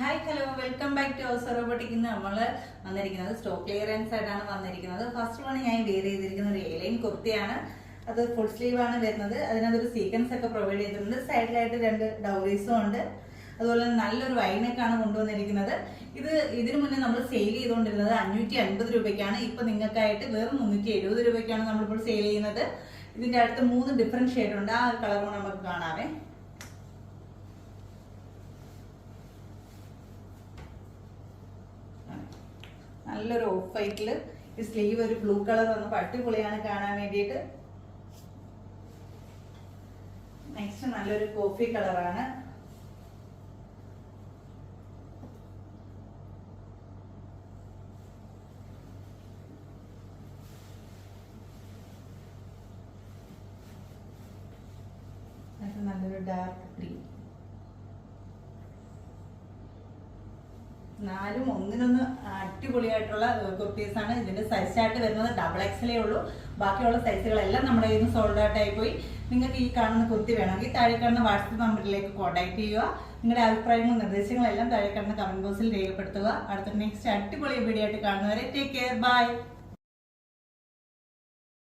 Hi hello welcome back to house robotic ഇന്ന് നമ്മൾ വന്നിരിക്കുന്നത് സ്റ്റോക്ക് ക്ലിയറൻസ് ആയിട്ടാണ് വന്നിരിക്കുന്നത്. ഫസ്റ്റ് വൺ ഞാൻ വെയർ ചെയ്തിരിക്കുന്ന ഒരു ഏലൈൻ കുർത്തിയാണ്. അത് ഫുൾ സ്ലീവ് ആണ് വരുന്നത്. അതിനകത്തൊരു സീക്വൻസ് ഒക്കെ പ്രൊവൈഡ് ചെയ്തിട്ടുണ്ട്. സൈഡിലായിട്ട് രണ്ട് ഡൗറീസും ഉണ്ട്. അതുപോലെ നല്ലൊരു വൈനൊക്കെയാണ് കൊണ്ടുവന്നിരിക്കുന്നത്. ഇത് ഇതിനു മുന്നേ നമ്മൾ സെയിൽ ചെയ്തുകൊണ്ടിരുന്നത് അഞ്ഞൂറ്റി അൻപത് രൂപയ്ക്കാണ്. ഇപ്പൊ നിങ്ങൾക്കായിട്ട് വെറും മുന്നൂറ്റി എഴുപത് രൂപയ്ക്കാണ് നമ്മളിപ്പോൾ സെയിൽ ചെയ്യുന്നത്. ഇതിന്റെ അടുത്ത് മൂന്ന് ഡിഫറെന്റ് ഷെയ്ഡ് ഉണ്ട്. ആ കളറും നമുക്ക് കാണാവേ. നല്ലൊരു ഓഫ് വൈറ്റിൽ ഈ സ്ലീവ് ഒരു ബ്ലൂ കളർ വന്നപ്പോൾ അടിപൊളിയാണ് കാണാൻ വേണ്ടിയിട്ട്. നെക്സ്റ്റ് നല്ലൊരു കോഫി കളറാണ് നല്ലൊരു ഡാർക്ക് ഗ്രീൻ നാലും ഒന്നിനൊന്ന് അടിപൊളിയായിട്ടുള്ള കുർത്തീസ് ആണ്. ഇതിന്റെ സൈസ് ആയിട്ട് വരുന്നത് ഡബിൾ എക്സലേ ഉള്ളൂ. ബാക്കിയുള്ള സൈസുകളെല്ലാം നമ്മുടെ കയ്യിൽ നിന്ന് സോൾഡ് ഔട്ട് ആയിപ്പോയി പോയി. നിങ്ങൾക്ക് ഈ കാണുന്ന കുർത്തി വേണമെങ്കിൽ താഴെ കാണുന്ന വാട്സപ്പ് നമ്പറിലേക്ക് കോൺടാക്ട് ചെയ്യുക. നിങ്ങളുടെ അഭിപ്രായങ്ങളും നിർദ്ദേശങ്ങളും എല്ലാം താഴെ കാണുന്ന കമന്റ് ബോക്സിൽ രേഖപ്പെടുത്തുക. അടുത്ത നെക്സ്റ്റ് അടിപൊളി വീഡിയോ ആയിട്ട് കാണുന്നവരെ ടേക്ക് കെയർ ബൈ